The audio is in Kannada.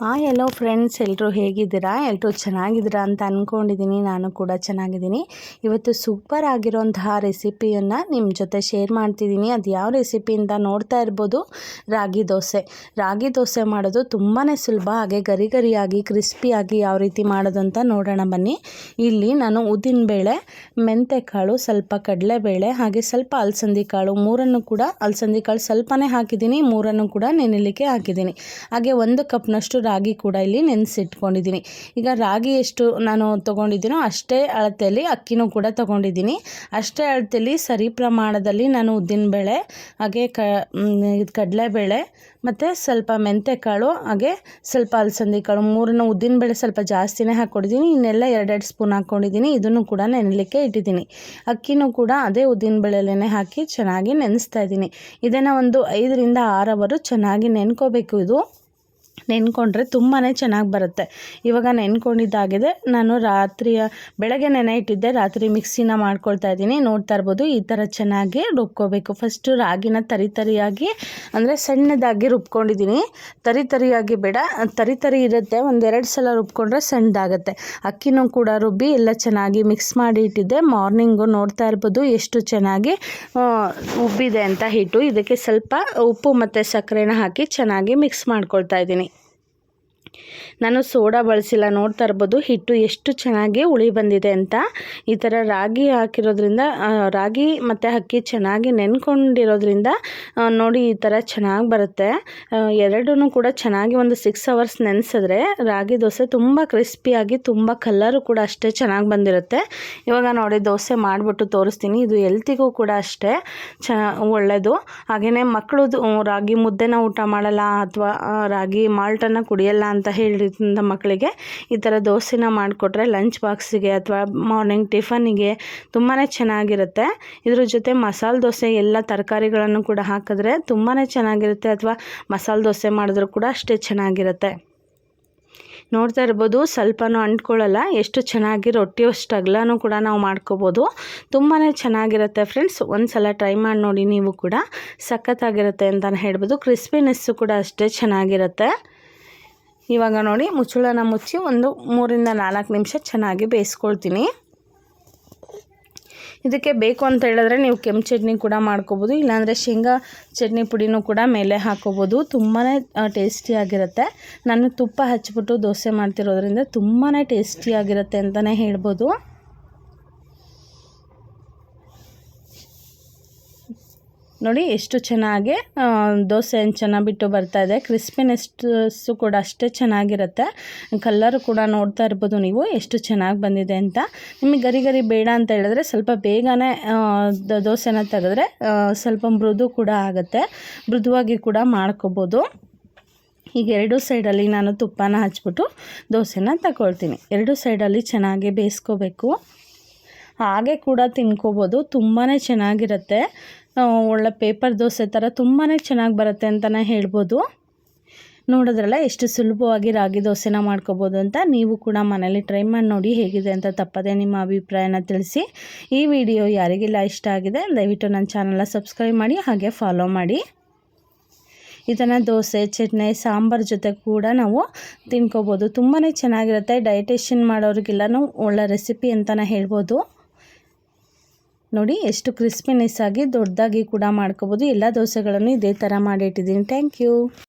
ಹಾಯ್ ಎಲ್ಲೋ ಫ್ರೆಂಡ್ಸ್ ಎಲ್ಲರೂ ಹೇಗಿದ್ದೀರಾ? ಎಲ್ಲರೂ ಚೆನ್ನಾಗಿದ್ದೀರಾ ಅಂತ ಅಂದ್ಕೊಂಡಿದ್ದೀನಿ ನಾನು ಕೂಡ ಚೆನ್ನಾಗಿದ್ದೀನಿ. ಇವತ್ತು ಸೂಪರ್ ಆಗಿರೋಂತಹ ರೆಸಿಪಿಯನ್ನು ನಿಮ್ಮ ಜೊತೆ ಶೇರ್ ಮಾಡ್ತಿದ್ದೀನಿ. ಅದು ಯಾವ ರೆಸಿಪಿಯಿಂದ ನೋಡ್ತಾ ಇರ್ಬೋದು? ರಾಗಿ ದೋಸೆ. ರಾಗಿ ದೋಸೆ ಮಾಡೋದು ತುಂಬಾ ಸುಲಭ, ಹಾಗೆ ಗರಿ ಗರಿಯಾಗಿ ಕ್ರಿಸ್ಪಿಯಾಗಿ ಯಾವ ರೀತಿ ಮಾಡೋದು ಅಂತ ನೋಡೋಣ ಬನ್ನಿ. ಇಲ್ಲಿ ನಾನು ಉದ್ದಿನಬೇಳೆ ಮೆಂತೆಕಾಳು, ಸ್ವಲ್ಪ ಕಡಲೆಬೇಳೆ, ಹಾಗೆ ಸ್ವಲ್ಪ ಅಲಸಂದಿ ಕಾಳು, ಮೂರನ್ನು ಕೂಡ ಅಲಸಂದಿ ಕಾಳು ಸ್ವಲ್ಪನೇ ಹಾಕಿದ್ದೀನಿ, ಮೂರನ್ನು ಕೂಡ ನೆನೆಲಿಕ್ಕೆ ಹಾಕಿದ್ದೀನಿ. ಹಾಗೆ ಒಂದು ಕಪ್ನಷ್ಟು ರಾಗಿ ಕೂಡ ಇಲ್ಲಿ ನೆನೆಸಿಟ್ಕೊಂಡಿದ್ದೀನಿ. ಈಗ ರಾಗಿ ಎಷ್ಟು ನಾನು ತೊಗೊಂಡಿದ್ದೀನೋ ಅಷ್ಟೇ ಅಳತೆಯಲ್ಲಿ ಅಕ್ಕಿನೂ ಕೂಡ ತೊಗೊಂಡಿದ್ದೀನಿ. ಅಷ್ಟೇ ಅಳತೆಯಲ್ಲಿ ಸರಿ ಪ್ರಮಾಣದಲ್ಲಿ ನಾನು ಉದ್ದಿನಬೇಳೆ, ಹಾಗೆ ಕ ಕಡಲೆಬೇಳೆ, ಮತ್ತು ಸ್ವಲ್ಪ ಮೆಂತೆಕಾಳು, ಹಾಗೆ ಸ್ವಲ್ಪ ಅಲಸಂದಿ ಕಾಳು ಮೂರನ್ನು ಉದ್ದಿನಬೇಳೆ ಸ್ವಲ್ಪ ಜಾಸ್ತಿನೇ ಹಾಕ್ಕೊಂಡಿದ್ದೀನಿ. ಇನ್ನೆಲ್ಲ ಎರಡೆರಡು ಸ್ಪೂನ್ ಹಾಕ್ಕೊಂಡಿದ್ದೀನಿ. ಇದನ್ನು ಕೂಡ ನೆನಲಿಕ್ಕೆ ಇಟ್ಟಿದ್ದೀನಿ. ಅಕ್ಕಿನೂ ಕೂಡ ಅದೇ ಉದ್ದಿನಬೇಳೆಲೇ ಹಾಕಿ ಚೆನ್ನಾಗಿ ನೆನೆಸ್ತಾ ಇದ್ದೀನಿ. ಇದನ್ನು ಒಂದು ಐದರಿಂದ ಆರು ಅವರು ಚೆನ್ನಾಗಿ ನೆನ್ಕೋಬೇಕು ಇದು. ನೆನ್ಕೊಂಡ್ರೆ ತುಂಬಾ ಚೆನ್ನಾಗಿ ಬರುತ್ತೆ. ಇವಾಗ ನೆನ್ಕೊಂಡಿದ್ದಾಗಿದೆ. ನಾನು ರಾತ್ರಿಯ, ಬೆಳಗ್ಗೆ ನೆನೆ ಇಟ್ಟಿದ್ದೆ. ರಾತ್ರಿ ಮಿಕ್ಸಿನ ಮಾಡ್ಕೊಳ್ತಾ ಇದ್ದೀನಿ. ನೋಡ್ತಾ ಇರ್ಬೋದು ಈ ಥರ ಚೆನ್ನಾಗಿ ರುಬ್ಕೋಬೇಕು. ಫಸ್ಟು ರಾಗಿನ ತರಿ ತರಿಯಾಗಿ, ಅಂದರೆ ಸಣ್ಣದಾಗಿ ರುಬ್ಕೊಂಡಿದ್ದೀನಿ. ತರಿ ತರಿಯಾಗಿ ಬೇಡ. ತರಿ ತರಿ ಇರುತ್ತೆ. ಒಂದೆರಡು ಸಲ ರುಬ್ಕೊಂಡ್ರೆ ಸಣ್ಣದಾಗುತ್ತೆ. ಅಕ್ಕಿನೂ ಕೂಡ ರುಬ್ಬಿ ಎಲ್ಲ ಚೆನ್ನಾಗಿ ಮಿಕ್ಸ್ ಮಾಡಿ ಇಟ್ಟಿದ್ದೆ. ಮಾರ್ನಿಂಗು ನೋಡ್ತಾ ಇರ್ಬೋದು ಎಷ್ಟು ಚೆನ್ನಾಗಿ ಉಬ್ಬಿದೆ ಅಂತ ಹಿಟ್ಟು. ಇದಕ್ಕೆ ಸ್ವಲ್ಪ ಉಪ್ಪು ಮತ್ತು ಸಕ್ಕರೆನ ಹಾಕಿ ಚೆನ್ನಾಗಿ ಮಿಕ್ಸ್ ಮಾಡ್ಕೊಳ್ತಾ ಇದ್ದೀನಿ. ನಾನು ಸೋಡಾ ಬಳಸಿಲ್ಲ, ನೋಡ್ತಾ ಇರ್ಬೋದು. ಹಿಟ್ಟು ಎಷ್ಟು ಚೆನ್ನಾಗಿ ಉಳಿ ಬಂದಿದೆ ಅಂತ. ಈ ಥರ ರಾಗಿ ಹಾಕಿರೋದ್ರಿಂದ ರಾಗಿ ಮತ್ತು ಅಕ್ಕಿ ಚೆನ್ನಾಗಿ ನೆನ್ಕೊಂಡಿರೋದ್ರಿಂದ ನೋಡಿ ಈ ಥರ ಚೆನ್ನಾಗಿ ಬರುತ್ತೆ. ಎರಡೂ ಕೂಡ ಚೆನ್ನಾಗಿ ಒಂದು ಸಿಕ್ಸ್ ಅವರ್ಸ್ ನೆನೆಸಿದ್ರೆ ರಾಗಿ ದೋಸೆ ತುಂಬ ಕ್ರಿಸ್ಪಿಯಾಗಿ ತುಂಬ ಕಲರು ಕೂಡ ಅಷ್ಟೇ ಚೆನ್ನಾಗಿ ಬಂದಿರುತ್ತೆ. ಇವಾಗ ನೋಡಿ, ದೋಸೆ ಮಾಡಿಬಿಟ್ಟು ತೋರಿಸ್ತೀನಿ. ಇದು ಎಲ್ತಿಗೂ ಕೂಡ ಅಷ್ಟೇ ಚ ಒಳ್ಳೆಯದು ಹಾಗೆಯೇ ಮಕ್ಕಳು ರಾಗಿ ಮುದ್ದೆನ ಊಟ ಮಾಡಲ್ಲ, ಅಥವಾ ರಾಗಿ ಮಾಲ್ಟನ್ನು ಕುಡಿಯಲ್ಲ ಅಂತ ಹೇಳಿ ಮಕ್ಕಳಿಗೆ ಈ ಥರ ದೋಸೆನ ಮಾಡಿಕೊಟ್ರೆ ಲಂಚ್ ಬಾಕ್ಸಿಗೆ ಅಥವಾ ಮಾರ್ನಿಂಗ್ ಟಿಫನ್ನಿಗೆ ತುಂಬಾ ಚೆನ್ನಾಗಿರುತ್ತೆ. ಇದ್ರ ಜೊತೆ ಮಸಾಲೆ ದೋಸೆ ಎಲ್ಲ ತರಕಾರಿಗಳನ್ನು ಕೂಡ ಹಾಕಿದ್ರೆ ತುಂಬಾ ಚೆನ್ನಾಗಿರುತ್ತೆ ಅಥವಾ ಮಸಾಲೆ ದೋಸೆ ಮಾಡಿದ್ರೂ ಕೂಡ ಅಷ್ಟೇ ಚೆನ್ನಾಗಿರುತ್ತೆ. ನೋಡ್ತಾ ಇರ್ಬೋದು ಸ್ವಲ್ಪನೂ ಅಂಟ್ಕೊಳ್ಳಲ್ಲ, ಎಷ್ಟು ಚೆನ್ನಾಗಿ ರೊಟ್ಟಿ ಅಷ್ಟು ಅಗಲನೂ ಕೂಡ ನಾವು ಮಾಡ್ಕೋಬೋದು. ತುಂಬಾ ಚೆನ್ನಾಗಿರುತ್ತೆ ಫ್ರೆಂಡ್ಸ್ ಒಂದು ಸಲ ಟ್ರೈ ಮಾಡಿ ನೋಡಿ ನೀವು ಕೂಡ. ಸಖತ್ತಾಗಿರುತ್ತೆ ಅಂತಲೇ ಹೇಳ್ಬೋದು. ಕ್ರಿಸ್ಪಿನೆಸ್ಸು ಕೂಡ ಅಷ್ಟೇ ಚೆನ್ನಾಗಿರುತ್ತೆ. ಇವಾಗ ನೋಡಿ ಮುಚ್ಚಳನ ಮುಚ್ಚಿ ಒಂದು ಮೂರಿಂದ ನಾಲ್ಕು ನಿಮಿಷ ಚೆನ್ನಾಗಿ ಬೇಯಿಸ್ಕೊಳ್ತೀನಿ. ಇದಕ್ಕೆ ಬೇಕು ಅಂತ ಹೇಳಿದ್ರೆ ನೀವು ಕೆಂಪು ಚಟ್ನಿ ಕೂಡ ಮಾಡ್ಕೋಬೋದು, ಇಲ್ಲಾಂದರೆ ಶೇಂಗಾ ಚಟ್ನಿ ಪುಡಿನೂ ಕೂಡ ಮೇಲೆ ಹಾಕೋಬೋದು. ತುಂಬಾ ಟೇಸ್ಟಿಯಾಗಿರುತ್ತೆ ನಾನು ತುಪ್ಪ ಹಚ್ಬಿಟ್ಟು ದೋಸೆ ಮಾಡ್ತಿರೋದ್ರಿಂದ ತುಂಬಾ ಟೇಸ್ಟಿಯಾಗಿರುತ್ತೆ ಅಂತಲೇ ಹೇಳ್ಬೋದು. ನೋಡಿ ಎಷ್ಟು ಚೆನ್ನಾಗಿ ದೋಸೆ ಚೆನ್ನಾಗಿ ಬಿಟ್ಟು ಬರ್ತಾ ಇದೆ. ಕ್ರಿಸ್ಪಿನೆಸ್ಟು ಕೂಡ ಅಷ್ಟೇ ಚೆನ್ನಾಗಿರುತ್ತೆ. ಕಲ್ಲರು ಕೂಡ ನೋಡ್ತಾ ಇರ್ಬೋದು ನೀವು ಎಷ್ಟು ಚೆನ್ನಾಗಿ ಬಂದಿದೆ ಅಂತ. ನಿಮಗೆ ಗರಿ ಗರಿ ಬೇಡ ಅಂತ ಹೇಳಿದ್ರೆ ಸ್ವಲ್ಪ ಬೇಗನೆ ದೋಸೆನ ತೆಗೆದ್ರೆ ಸ್ವಲ್ಪ ಮೃದು ಕೂಡ ಆಗುತ್ತೆ. ಮೃದುವಾಗಿ ಕೂಡ ಮಾಡ್ಕೋಬೋದು. ಈಗ ಎರಡು ಸೈಡಲ್ಲಿ ನಾನು ತುಪ್ಪನ ಹಚ್ಬಿಟ್ಟು ದೋಸೆನ ತಗೊಳ್ತೀನಿ. ಎರಡು ಸೈಡಲ್ಲಿ ಚೆನ್ನಾಗಿ ಬೇಯಿಸ್ಕೋಬೇಕು. ಹಾಗೆ ಕೂಡ ತಿನ್ಕೋಬೋದು. ತುಂಬಾ ಚೆನ್ನಾಗಿರುತ್ತೆ. ಒಳ್ಳೆ ಪೇಪರ್ ದೋಸೆ ಥರ ತುಂಬಾ ಚೆನ್ನಾಗಿ ಬರುತ್ತೆ ಅಂತಲೇ ಹೇಳ್ಬೋದು. ನೋಡಿದ್ರಲ್ಲ ಎಷ್ಟು ಸುಲಭವಾಗಿ ರಾಗಿ ದೋಸೆನ ಮಾಡ್ಕೋಬೋದು ಅಂತ ನೀವು ಕೂಡ ಮನೇಲಿ ಟ್ರೈ ಮಾಡಿ ನೋಡಿ ಹೇಗಿದೆ ಅಂತ ತಪ್ಪದೆ ನಿಮ್ಮ ಅಭಿಪ್ರಾಯನ ತಿಳಿಸಿ. ಈ ವಿಡಿಯೋ ಯಾರಿಗೆಲ್ಲ ಇಷ್ಟ ಆಗಿದೆ ದಯವಿಟ್ಟು ನನ್ನ ಚಾನಲ್ನ ಸಬ್ಸ್ಕ್ರೈಬ್ ಮಾಡಿ ಹಾಗೆ ಫಾಲೋ ಮಾಡಿ. ಇದನ್ನು ದೋಸೆ, ಚಟ್ನಿ, ಸಾಂಬಾರ್ ಜೊತೆ ಕೂಡ ನಾವು ತಿನ್ಕೋಬೋದು. ತುಂಬಾ ಚೆನ್ನಾಗಿರುತ್ತೆ. ಡಯಟೇಷನ್ ಮಾಡೋರಿಗೆಲ್ಲನೂ ಒಳ್ಳೆ ರೆಸಿಪಿ ಅಂತಲೇ ಹೇಳ್ಬೋದು. ನೋಡಿ ಎಷ್ಟು ಕ್ರಿಸ್ಪಿನೆಸ್ ಆಗಿ ದೊಡ್ಡದಾಗಿ ಕೂಡ ಮಾಡ್ಕೋಬೋದು. ಎಲ್ಲ ದೋಸೆಗಳನ್ನು ಇದೇ ಥರ ಮಾಡಿಟ್ಟಿದ್ದೀನಿ ಥ್ಯಾಂಕ್ ಯು